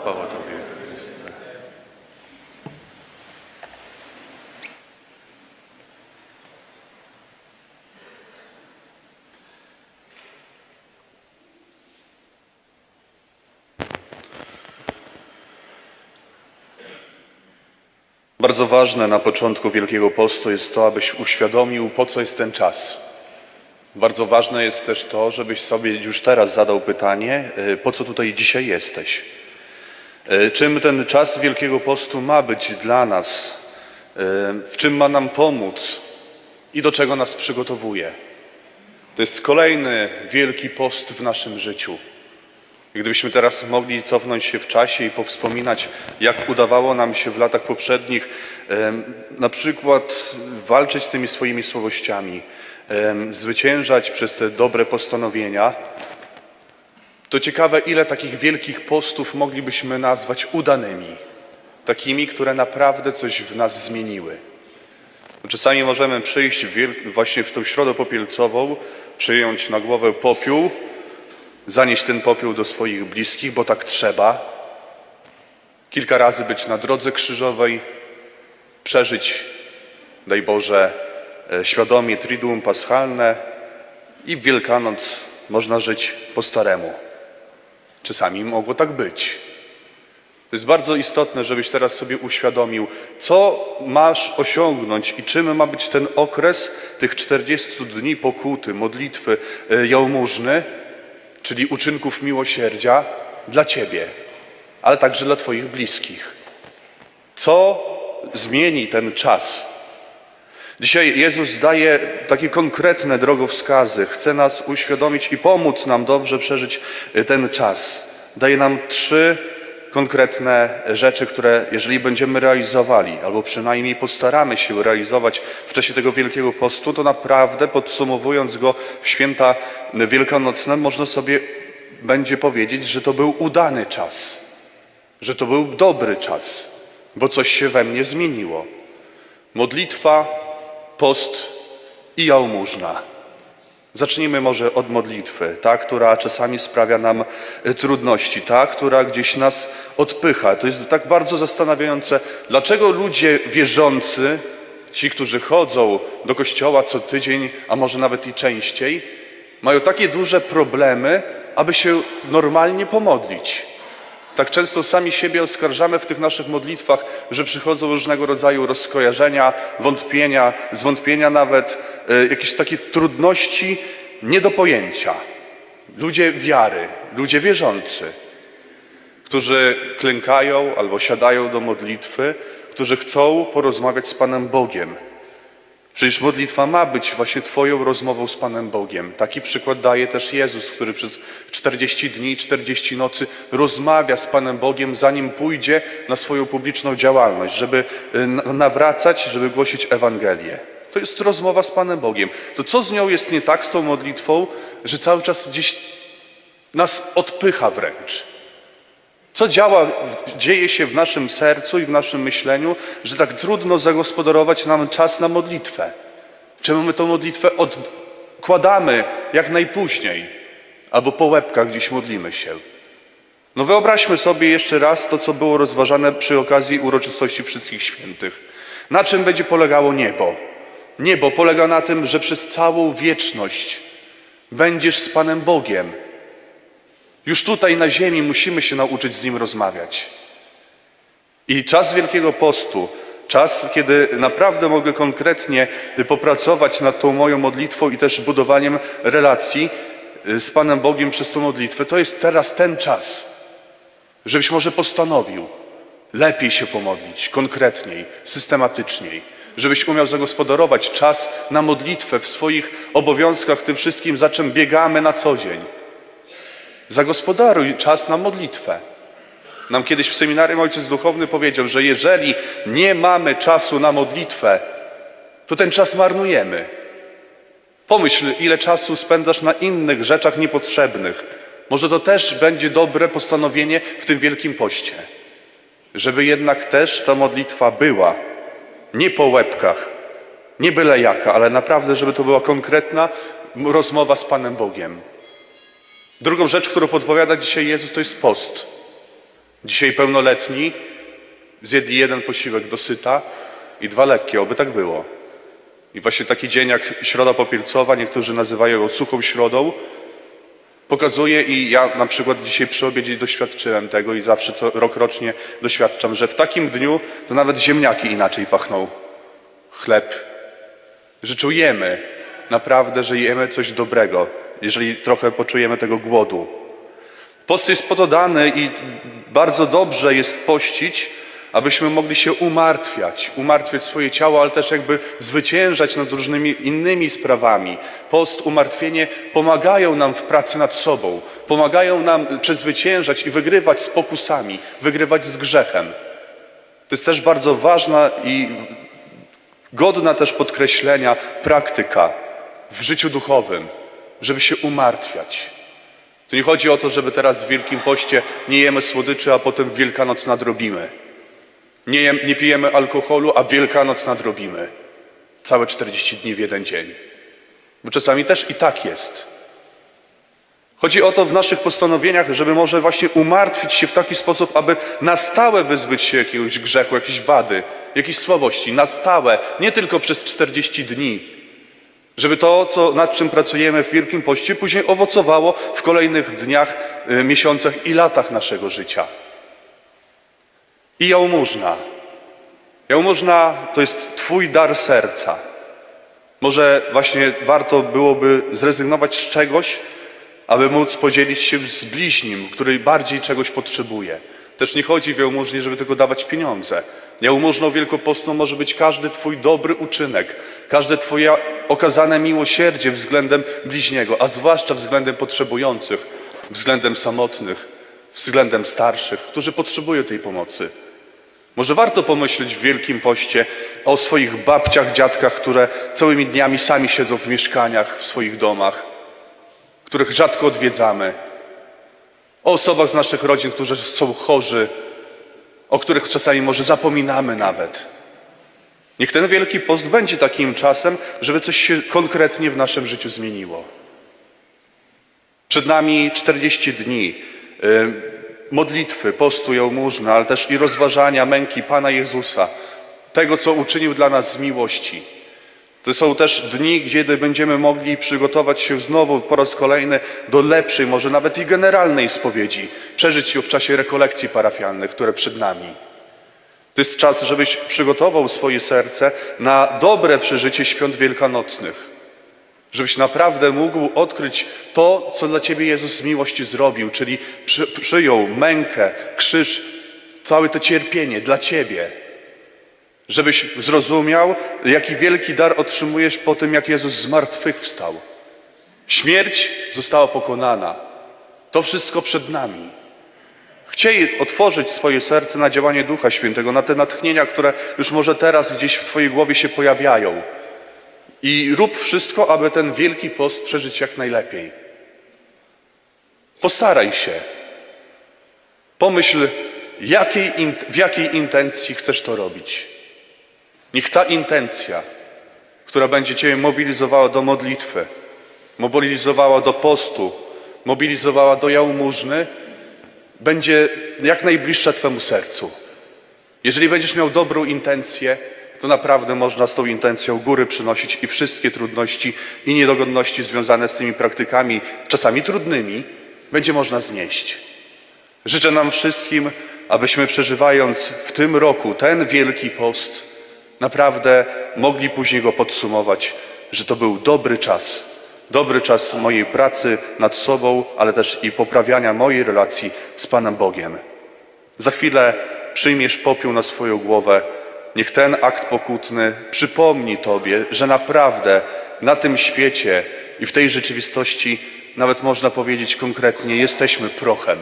Chwała Tobie, Chryste. Bardzo ważne na początku Wielkiego Postu jest to, abyś uświadomił, po co jest ten czas. Bardzo ważne jest też to, żebyś sobie już teraz zadał pytanie, y, po co tutaj dzisiaj jesteś. Y, Czym ten czas Wielkiego Postu ma być dla nas? Y, W czym ma nam pomóc i do czego nas przygotowuje? To jest kolejny Wielki Post w naszym życiu. Gdybyśmy teraz mogli cofnąć się w czasie i powspominać, jak udawało nam się w latach poprzednich em, na przykład walczyć z tymi swoimi słabościami, zwyciężać przez te dobre postanowienia, to ciekawe, ile takich wielkich postów moglibyśmy nazwać udanymi, takimi, które naprawdę coś w nas zmieniły. Czasami możemy przyjść właśnie w tą środę popielcową, przyjąć na głowę popiół, zanieść ten popiół do swoich bliskich, bo tak trzeba. Kilka razy być na drodze krzyżowej, przeżyć, daj Boże, e, świadomie Triduum Paschalne i w Wielkanoc można żyć po staremu. Czasami mogło tak być. To jest bardzo istotne, żebyś teraz sobie uświadomił, co masz osiągnąć i czym ma być ten okres tych 40 dni pokuty, modlitwy, e, jałmużny, czyli uczynków miłosierdzia dla Ciebie, ale także dla Twoich bliskich. Co zmieni ten czas? Dzisiaj Jezus daje takie konkretne drogowskazy, chce nas uświadomić i pomóc nam dobrze przeżyć y, ten czas. Daje nam trzy konkretne rzeczy, które jeżeli będziemy realizowali, albo przynajmniej postaramy się realizować w czasie tego Wielkiego Postu, to naprawdę podsumowując go w święta wielkanocne, można sobie będzie powiedzieć, że to był udany czas, że to był dobry czas, bo coś się we mnie zmieniło. Modlitwa, post i jałmużna. Zacznijmy może od modlitwy, ta, która czasami sprawia nam e, trudności, ta, która gdzieś nas odpycha. To jest tak bardzo zastanawiające, dlaczego ludzie wierzący, ci, którzy chodzą do kościoła co tydzień, a może nawet i częściej, mają takie duże problemy, aby się normalnie pomodlić. Tak często sami siebie oskarżamy w tych naszych modlitwach, że przychodzą różnego rodzaju rozkojarzenia, wątpienia, zwątpienia nawet, e, jakieś takie trudności nie do pojęcia. Ludzie wiary, ludzie wierzący, którzy klękają albo siadają do modlitwy, którzy chcą porozmawiać z Panem Bogiem. Przecież modlitwa ma być właśnie Twoją rozmową z Panem Bogiem. Taki przykład daje też Jezus, który przez 40 dni i 40 nocy rozmawia z Panem Bogiem, zanim pójdzie na swoją publiczną działalność, żeby y, na- nawracać, żeby głosić Ewangelię. To jest rozmowa z Panem Bogiem. To co z nią jest nie tak, z tą modlitwą, że cały czas gdzieś nas odpycha wręcz? Co działa, dzieje się w naszym sercu i w naszym myśleniu, że tak trudno zagospodarować nam czas na modlitwę? Czemu my tą modlitwę odkładamy jak najpóźniej, albo po łebkach gdzieś modlimy się? No wyobraźmy sobie jeszcze raz to, co było rozważane przy okazji uroczystości Wszystkich Świętych. Na czym będzie polegało niebo? Niebo polega na tym, że przez całą wieczność będziesz z Panem Bogiem. Już tutaj na ziemi musimy się nauczyć z Nim rozmawiać. I czas Wielkiego Postu, czas, kiedy naprawdę mogę konkretnie popracować nad tą moją modlitwą i też budowaniem relacji y, z Panem Bogiem przez tą modlitwę, to jest teraz ten czas, żebyś może postanowił lepiej się pomodlić, konkretniej, systematyczniej, żebyś umiał zagospodarować czas na modlitwę w swoich obowiązkach, tym wszystkim, za czym biegamy na co dzień. Zagospodaruj czas na modlitwę. Nam kiedyś w seminarium ojciec duchowny powiedział, że jeżeli nie mamy czasu na modlitwę, to ten czas marnujemy. Pomyśl, ile czasu spędzasz na innych rzeczach niepotrzebnych. Może to też będzie dobre postanowienie w tym wielkim poście, żeby jednak też ta modlitwa była nie po łebkach, nie byle jaka, ale naprawdę, żeby to była konkretna rozmowa z Panem Bogiem. Drugą rzecz, którą podpowiada dzisiaj Jezus, to jest post. Dzisiaj pełnoletni zjedli jeden posiłek dosyta i dwa lekkie, oby tak było. I właśnie taki dzień jak Środa Popielcowa, niektórzy nazywają ją suchą środą, pokazuje i ja na przykład dzisiaj przy obiedzie doświadczyłem tego i zawsze co rok rocznie doświadczam, że w takim dniu to nawet ziemniaki inaczej pachną. Chleb. Że czujemy naprawdę, że jemy coś dobrego, jeżeli trochę poczujemy tego głodu. Post jest po to dany i bardzo dobrze jest pościć, abyśmy mogli się umartwiać, umartwiać swoje ciało, ale też jakby zwyciężać nad różnymi innymi sprawami. Post, umartwienie pomagają nam w pracy nad sobą, pomagają nam przezwyciężać i wygrywać z pokusami, wygrywać z grzechem. To jest też bardzo ważna i godna też podkreślenia praktyka w życiu duchowym, żeby się umartwiać. To nie chodzi o to, żeby teraz w Wielkim Poście nie jemy słodyczy, a potem Wielkanoc nadrobimy. Nie, jem, nie pijemy alkoholu, a Wielkanoc nadrobimy. Całe 40 dni w jeden dzień. Bo czasami też i tak jest. Chodzi o to w naszych postanowieniach, żeby może właśnie umartwić się w taki sposób, aby na stałe wyzbyć się jakiegoś grzechu, jakiejś wady, jakiejś słabości. Na stałe, nie tylko przez 40 dni. Żeby to, co, nad czym pracujemy w Wielkim Poście, później owocowało w kolejnych dniach, y, miesiącach i latach naszego życia. I jałmużna. Jałmużna to jest Twój dar serca. Może właśnie warto byłoby zrezygnować z czegoś, aby móc podzielić się z bliźnim, który bardziej czegoś potrzebuje. Też nie chodzi w jałmużnie, żeby tylko dawać pieniądze. Jałmużną wielkopostną może być każdy Twój dobry uczynek, każde Twoje okazane miłosierdzie względem bliźniego, a zwłaszcza względem potrzebujących, względem samotnych, względem starszych, którzy potrzebują tej pomocy. Może warto pomyśleć w Wielkim Poście o swoich babciach, dziadkach, które całymi dniami sami siedzą w mieszkaniach, w swoich domach, których rzadko odwiedzamy. O osobach z naszych rodzin, którzy są chorzy, o których czasami może zapominamy nawet. Niech ten Wielki Post będzie takim czasem, żeby coś się konkretnie w naszym życiu zmieniło. Przed nami 40 dni y, modlitwy, postu jałmużny, ale też i rozważania męki Pana Jezusa, tego, co uczynił dla nas z miłości. To są też dni, kiedy będziemy mogli przygotować się znowu po raz kolejny do lepszej, może nawet i generalnej spowiedzi, przeżyć ją w czasie rekolekcji parafialnych, które przed nami. To jest czas, żebyś przygotował swoje serce na dobre przeżycie świąt wielkanocnych. Żebyś naprawdę mógł odkryć to, co dla Ciebie Jezus z miłości zrobił, czyli przy, przyjął mękę, krzyż, całe to cierpienie dla Ciebie. Żebyś zrozumiał, jaki wielki dar otrzymujesz po tym, jak Jezus z martwych wstał. Śmierć została pokonana. To wszystko przed nami. Chciej otworzyć swoje serce na działanie Ducha Świętego, na te natchnienia, które już może teraz gdzieś w Twojej głowie się pojawiają. I rób wszystko, aby ten wielki post przeżyć jak najlepiej. Postaraj się. Pomyśl, jakiej, w jakiej intencji chcesz to robić. Niech ta intencja, która będzie Cię mobilizowała do modlitwy, mobilizowała do postu, mobilizowała do jałmużny, będzie jak najbliższa Twemu sercu. Jeżeli będziesz miał dobrą intencję, to naprawdę można z tą intencją góry przynosić i wszystkie trudności i niedogodności związane z tymi praktykami, czasami trudnymi, będzie można znieść. Życzę nam wszystkim, abyśmy przeżywając w tym roku ten wielki post, naprawdę mogli później go podsumować, że to był dobry czas. Dobry czas mojej pracy nad sobą, ale też i poprawiania mojej relacji z Panem Bogiem. Za chwilę przyjmiesz popiół na swoją głowę. Niech ten akt pokutny przypomni Tobie, że naprawdę na tym świecie i w tej rzeczywistości, nawet można powiedzieć konkretnie, jesteśmy prochem.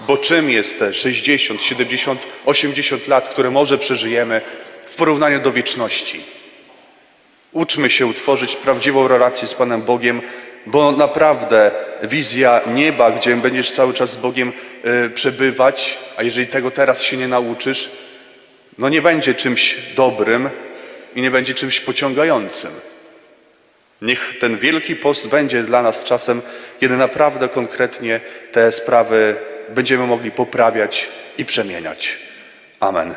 Bo czym jest te 60, 70, 80 lat, które może przeżyjemy w porównaniu do wieczności? Uczmy się utworzyć prawdziwą relację z Panem Bogiem, bo naprawdę wizja nieba, gdzie będziesz cały czas z Bogiem y, przebywać, a jeżeli tego teraz się nie nauczysz, no nie będzie czymś dobrym i nie będzie czymś pociągającym. Niech ten wielki post będzie dla nas czasem, kiedy naprawdę konkretnie te sprawy będziemy mogli poprawiać i przemieniać. Amen.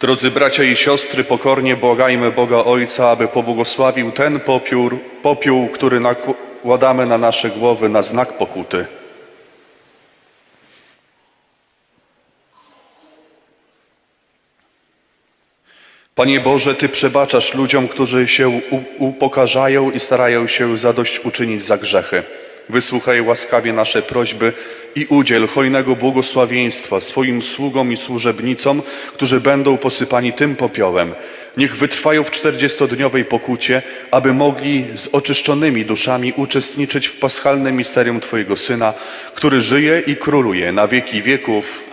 Drodzy bracia i siostry, pokornie błagajmy Boga Ojca, aby pobłogosławił ten popiór, popiół, który nakładamy na nasze głowy na znak pokuty. Panie Boże, Ty przebaczasz ludziom, którzy się upokarzają i starają się zadośćuczynić za grzechy. Wysłuchaj łaskawie nasze prośby i udziel hojnego błogosławieństwa swoim sługom i służebnicom, którzy będą posypani tym popiołem. Niech wytrwają w czterdziestodniowej pokucie, aby mogli z oczyszczonymi duszami uczestniczyć w paschalnym misterium Twojego Syna, który żyje i króluje na wieki wieków.